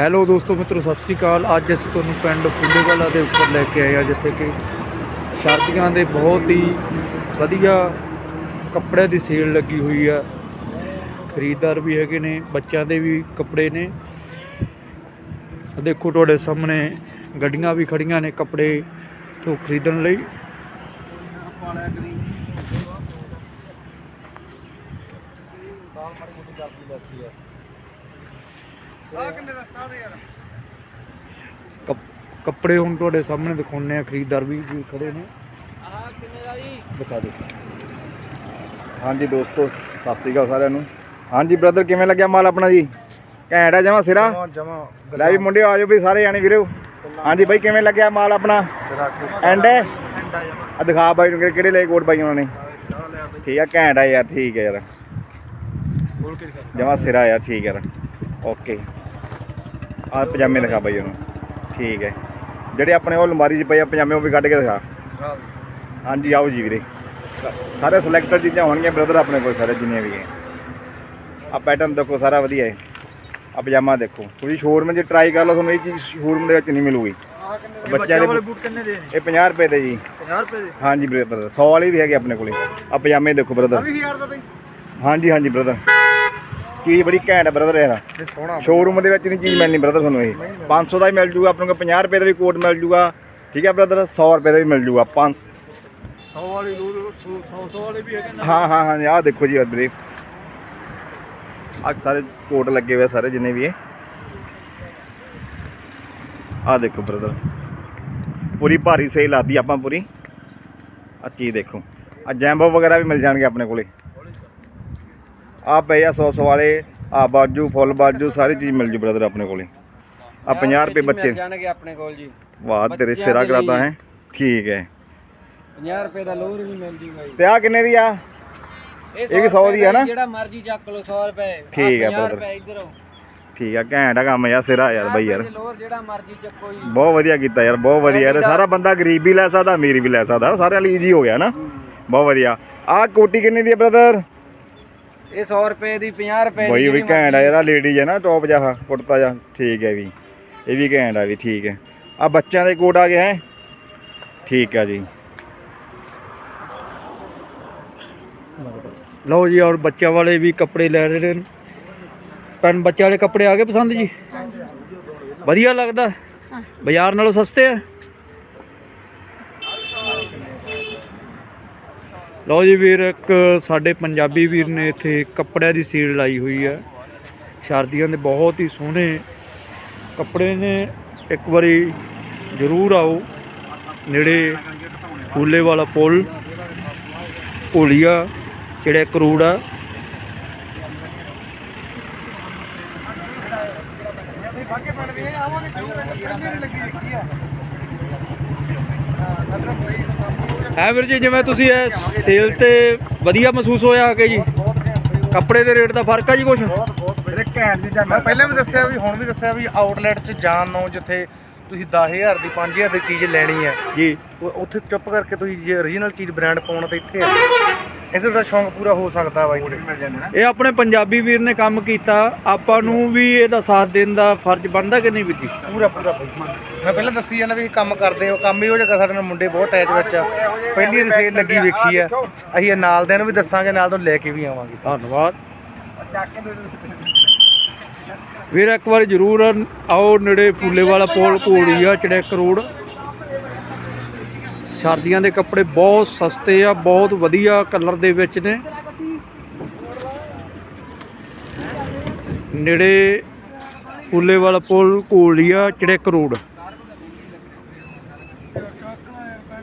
Hello ਦੋਸਤੋ, ਮਿੱਤਰੋ, ਸਤਿ ਸ੍ਰੀ ਅਕਾਲ। ਅੱਜ ਅਸੀਂ ਤੁਹਾਨੂੰ ਪਿੰਡ ਫੁੱਲੇਵਾਲਾ ਦੇ ਉੱਪਰ ਲੈ ਕੇ ਆਏ ਆ ਜਿੱਥੇ ਕਿ ਸ਼ਰਦੀਆਂ ਦੇ ਬਹੁਤ ਹੀ ਵਧੀਆ ਕੱਪੜਿਆਂ ਦੀ ਸੇਲ ਲੱਗੀ ਹੋਈ ਆ। ਖਰੀਦਦਾਰ ਵੀ ਹੈਗੇ ਨੇ, ਬੱਚਿਆਂ ਦੇ ਵੀ ਕੱਪੜੇ ਨੇ। ਦੇਖੋ, ਤੁਹਾਡੇ ਸਾਹਮਣੇ ਗੱਡੀਆਂ ਵੀ ਖੜੀਆਂ ਨੇ ਕੱਪੜੇ ਤੋਂ ਖਰੀਦਣ ਲਈ। ਕੱਪ- ਕੱਪੜੇ ਹੁਣ ਤੁਹਾਡੇ ਸਾਹਮਣੇ ਦਿਖਾਉਂਦੇ ਆ ਖਰੀਦਦਾਰ ਵੀ ਖੜੇ ਨੇ। ਦਿਖਾ ਦਿਓ। ਹਾਂਜੀ ਦੋਸਤੋ ਸਤਿ ਸ਼੍ਰੀ ਅਕਾਲ ਸਾਰਿਆਂ ਨੂੰ। ਹਾਂਜੀ ਬ੍ਰਦਰ ਕਿਵੇਂ ਲੱਗਿਆ ਮਾਲ ਆਪਣਾ ਜੀ? ਘੈਂਟ ਆ ਜਮਾ ਸਿਰਾ? ਜਮਾ ਲੈ ਵੀ ਮੁੰਡਿਓ ਆਜੋ ਵੀ ਸਾਰੇ ਜਾਣੇ ਵੀਰੋ। ਹਾਂਜੀ ਬਾਈ ਕਿਵੇਂ ਲੱਗਿਆ ਮਾਲ ਆਪਣਾ? ਐਂਡ ਹੈ? ਆ ਦਿਖਾ ਬਾਈ ਨੂੰ ਕਿਹੜੇ- ਲੈ ਕੋਟ ਪਾਈ ਉਹਨਾਂ ਨੇ। ਠੀਕ ਆ ਘੈਂਟ ਆ ਯਾਰ ਠੀਕ ਹੈ ਯਾਰ। ਜਮਾ ਸਿਰਾ ਯਾਰ ਠੀਕ ਯਾਰ। ਓਕੇ। ਆ ਪਜਾਮੇ ਦਿਖਾ ਬਾਈ ਉਹਨੂੰ। ਠੀਕ ਹੈ। ਜਿਹੜੇ ਆਪਣੇ ਉਹ ਅਲਮਾਰੀ 'ਚ ਪਏ ਆ ਪਜਾਮੇ ਉਹ ਵੀ ਕੱਢ ਕੇ ਦਿਖਾ। ਹਾਂਜੀ ਆਓ ਜੀ ਵੀਰੇ। ਸਾਰੇ ਸਿਲੈਕਟਡ ਚੀਜ਼ਾਂ ਹੋਣਗੀਆਂ ਬ੍ਰਦਰ ਆਪਣੇ ਕੋਲ ਸਾਰੇ ਜਿੰਨੀਆਂ ਵੀ ਹੈ। ਆ ਪੈਟਰਨ ਦੇਖੋ ਸਾਰਾ ਵਧੀਆ ਹੈ। ਆ ਪਜਾਮਾ ਦੇਖੋ। ਤੁਸੀਂ ਸ਼ੋਰੂਮ 'ਚ ਟਰਾਈ ਕਰ ਲਓ ਤੁਹਾਨੂੰ ਇਹ ਚੀਜ਼ ਸ਼ੋਰੂਮ ਦੇ ਵਿੱਚ ਨਹੀਂ ਮਿਲੂਗੀ। ਬੱਚਿਆਂ ਦੇ ਬੂਟ ਕਿੰਨੇ ਦੇ ਇਹ 50 ਰੁਪਏ ਦੇ ਜੀ। 50 ਰੁਪਏ ਦੇ? ਹਾਂਜੀ ਬ੍ਰਦਰ 100 ਵਾਲੇ ਵੀ ਹੈਗੇ ਆਪਣੇ ਕੋਲੇ। ਆ ਪਜਾਮੇ ਦੇਖੋ ਬ੍ਰਦਰ 20000 ਦਾ ਬਈ। ਹਾਂਜੀ ਹਾਂਜੀ ਬ੍ਰਦਰ ਚੀਜ਼ ਬੜੀ ਘੈਂਟ ਹੈ ਬ੍ਰਦਰ ਯਾਰ ਇਹ ਸੋਹਣਾ ਸ਼ੋਰੂਮ ਦੇ ਵਿੱਚ ਨਹੀਂ ਚੀਜ਼ ਮਿਲਣੀ ਬ੍ਰਦਰ ਤੁਹਾਨੂੰ ਇਹ। 500 ਦਾ ਹੀ ਮਿਲ ਜੂਗਾ ਆਪਣੇ ਕੋਲ 50 ਰੁਪਏ ਦਾ ਵੀ ਕੋਟ ਮਿਲ ਜੂਗਾ। ਠੀਕ ਹੈ ਬ੍ਰਦਰ 100 ਰੁਪਏ ਦਾ ਵੀ ਮਿਲ ਜੂਗਾ 5 100 ਵਾਲੇ ਲੋਡ 100 100 ਵਾਲੇ ਵੀ ਹੈਗੇ ਨੇ। ਹਾਂ ਹਾਂ ਹਾਂ ਆਹ ਦੇਖੋ ਜੀ ਵੀਰੇ ਆ ਸਾਰੇ ਕੋਟ ਲੱਗੇ ਹੋਏ ਆ ਸਾਰੇ ਜਿੰਨੇ ਵੀ ਹੈ ਆਹ ਦੇਖੋ ਬ੍ਰਦਰ ਪੂਰੀ ਭਾਰੀ ਸੇਲ ਆਦੀ ਆਪਾਂ ਪੂਰੀ। ਆ ਚੀਜ਼ ਦੇਖੋ। ਆ ਜੈਂਬੋ ਵਗੈਰਾ ਵੀ ਮਿਲ ਜਾਣਗੇ ਆਪਣੇ ਕੋਲੇ। ਆ ਪਏ ਆ 100 100 ਵਾਲੇ ਆ ਬਾਜੂ ਫੁੱਲ ਬਾਜੂ ਸਾਰੀ ਚੀਜ਼ ਮਿਲ ਜੂ ਬ੍ਰਦਰ ਆਪਣੇ ਕੋਲੇ। ਆ 50 ਰੁਪਏ ਬੱਚੇ। ਜਾਣਗੇ ਆਪਣੇ ਕੋਲ ਜੀ। ਵਾਹ ਤੇਰੇ ਸਿਰਾ ਕਰਾਤਾ। ਹੈ। ਠੀਕ ਹੈ। 50 ਰੁਪਏ ਦਾ ਲੋਰ ਵੀ ਮਿਲ ਜੂਗਾ ਜੀ ਤੇ ਆ ਕਿੰਨੇ ਦੀ ਆ? ਇਹ ਵੀ 100 ਦੀ ਆ ਨਾ? ਜਿਹੜਾ ਮਰਜ਼ੀ ਚੱਕ ਲਓ 100 ਰੁਪਏ। ਠੀਕ ਆ 50 brother। ਰੁਪਏ ਇੱਧਰ ਠੀਕ ਆ ਘੈਂਟ ਆ ਕੰਮ ਯਾਰ ਸਿਰਾ ਯਾਰ ਬਾਈ ਯਾਰ। ਲੋਰ ਜਿਹੜਾ ਮਰਜ਼ੀ ਚੱਕੋ ਜੀ। ਬਹੁਤ ਵਧੀਆ ਕੀਤਾ ਯਾਰ ਬਹੁਤ ਵਧੀਆ ਯਾਰ। ਸਾਰਾ ਬੰਦਾ ਗਰੀਬ ਵੀ ਲੈ ਸਕਦਾ ਅਮੀਰ ਵੀ ਲੈ ਸਕਦਾ। ਸਾਰਿਆਂ ਲਈ ਈਜ਼ੀ ਹੋ ਗਿਆ ਨਾ। ਬਹੁਤ ਵਧੀਆ। ਆਹ ਕੋਟੀ ਕਿੰਨੀ ਦੀ ਹੈ ਬ੍ਰਦਰ ਇਹ 100 ਰੁਪਏ ਦੀ 50 ਰੁਪਏ ਬਈ ਦੀ ਵੀ ਜਿਹੜੀ ਘੈਂਟ ਆ ਆਹ ਲੇਡੀਜ਼ ਹੈ ਨਾ ਟੌਪ ਜਿਹਾ ਕੁੜਤਾ ਜਿਹਾ ਠੀਕ ਹੈ ਵੀ। ਇਹ ਵੀ ਘੈਂਟ ਆ ਵੀ ਠੀਕ ਹੈ। ਆ ਬੱਚਿਆਂ ਦੇ ਕੋਟ ਆ ਗਏ ਹੈ? ਠੀਕ ਆ ਜੀ। ਲਓ ਜੀ ਔਰ ਬੱਚਿਆਂ ਵਾਲੇ ਵੀ ਕੱਪੜੇ ਲੈ ਰਹੇ ਨੇ। ਪੈਨ ਬੱਚਿਆਂ ਵਾਲੇ ਕੱਪੜੇ ਆ ਗਏ ਪਸੰਦ ਜੀ? ਵਧੀਆ ਲੱਗਦਾ। ਬਾਜ਼ਾਰ ਨਾਲੋਂ ਸਸਤੇ ਆ? ਲਓ ਜੀ ਵੀਰ, ਇੱਕ ਸਾਡੇ ਪੰਜਾਬੀ ਵੀਰ ਨੇ ਇੱਥੇ ਕੱਪੜਿਆਂ ਦੀ ਸੇਲ ਲਾਈ ਹੋਈ ਹੈ। ਸ਼ਰਦੀਆਂ ਦੇ ਬਹੁਤ ਹੀ ਸੋਹਣੇ ਕੱਪੜੇ ਨੇ। ਇੱਕ ਵਾਰੀ ਜ਼ਰੂਰ ਆਓ ਨੇੜੇ ਫੂਲੇ ਵਾਲਾ ਪੁਲ ਭੋਲੀਆ ਜਿਹੜਾ ਕਰੂੜ ਆ। ਹੈ ਵੀਰ ਜੀ ਜਿਵੇਂ ਤੁਸੀਂ ਇਹ ਸੇਲ ਤੇ ਵਧੀਆ ਮਹਿਸੂਸ ਹੋਇਆ ਆ ਕੇ ਜੀ? ਕੱਪੜੇ ਦੇ ਰੇਟ ਦਾ ਫ਼ਰਕ ਆ ਜੀ ਕੁਛ? ਵੀਰੇ ਘੈਂਟ ਚੀਜ਼ਾਂ ਮੈਂ ਪਹਿਲਾਂ ਵੀ ਦੱਸਿਆ ਵੀ ਹੁਣ ਵੀ ਦੱਸਿਆ ਵੀ ਆਊਟਲੈਟ 'ਚ ਜਾਣ ਨੂੰ ਜਿੱਥੇ ਤੁਸੀਂ 10000 ਦੀ 5000 ਦੀ ਚੀਜ਼ ਲੈਣੀ ਹੈ ਜੀ। ਉੱਥੇ ਚੁੱਪ ਕਰਕੇ ਤੁਸੀਂ ਜੇ origignal ਚੀਜ਼ ਬ੍ਰਾਂਡ ਪਾਉਣ ਤੇ ਇੱਥੇ ਆ। ਇਹਦੇ ਦਾ ਸ਼ੌਂਕ ਪੂਰਾ ਹੋ ਸਕਦਾ ਬਾਈ ਇਹ ਆਪਣੇ ਪੰਜਾਬੀ ਵੀਰ ਨੇ ਕੰਮ ਕੀਤਾ। ਆਪਾਂ ਨੂੰ ਵੀ ਇਹਦਾ ਸਾਥ ਦੇਣ ਦਾ ਫਰਜ਼ ਬਣਦਾ ਕਿ ਨਹੀਂ ਵੀਰ ਜੀ? ਪੂਰਾ ਪੂਰਾ ਮੈਂ ਪਹਿਲਾਂ ਦੱਸੀ ਜਾਂਦਾ ਵੀ ਕੰਮ ਕਰਦੇ ਹੋ। ਕੰਮ ਹੀ ਉਹ ਜਗ੍ਹਾ ਸਾਡੇ ਨਾਲ ਮੁੰਡੇ ਬਹੁਤ ਅਟੈਚ ਵਿੱਚ ਆ। ਪਹਿਲੀ ਵਾਰੀ ਸੇਲ ਲੱਗੀ ਵੇਖੀ ਆ। ਅਸੀਂ ਇਹ ਨਾਲ ਦਿਆਂ ਨੂੰ ਵੀ ਦੱਸਾਂਗੇ ਨਾਲ ਤੋਂ ਲੈ ਕੇ ਵੀ ਆਵਾਂਗੇ। ਧੰਨਵਾਦ। ਵੀਰ, ਇੱਕ ਵਾਰੀ ਜ਼ਰੂਰ ਆਓ ਨੇੜੇ ਫੂਲੇ ਵਾਲਾ ਪੋਲ ਘੋੜੀ ਚੜੈਕ ਰੋਡ ਸਰਦੀਆਂ ਦੇ ਕੱਪੜੇ ਬਹੁਤ ਸਸਤੇ ਆ, ਬਹੁਤ ਵਧੀਆ ਕਲਰ ਦੇ ਵਿੱਚ ਨੇ। ਨੇੜੇ ਫੂਲੇ ਵਾਲਾ ਪੁਲ ਘੋਲੀਆ ਚੜੈਕ ਰੋਡ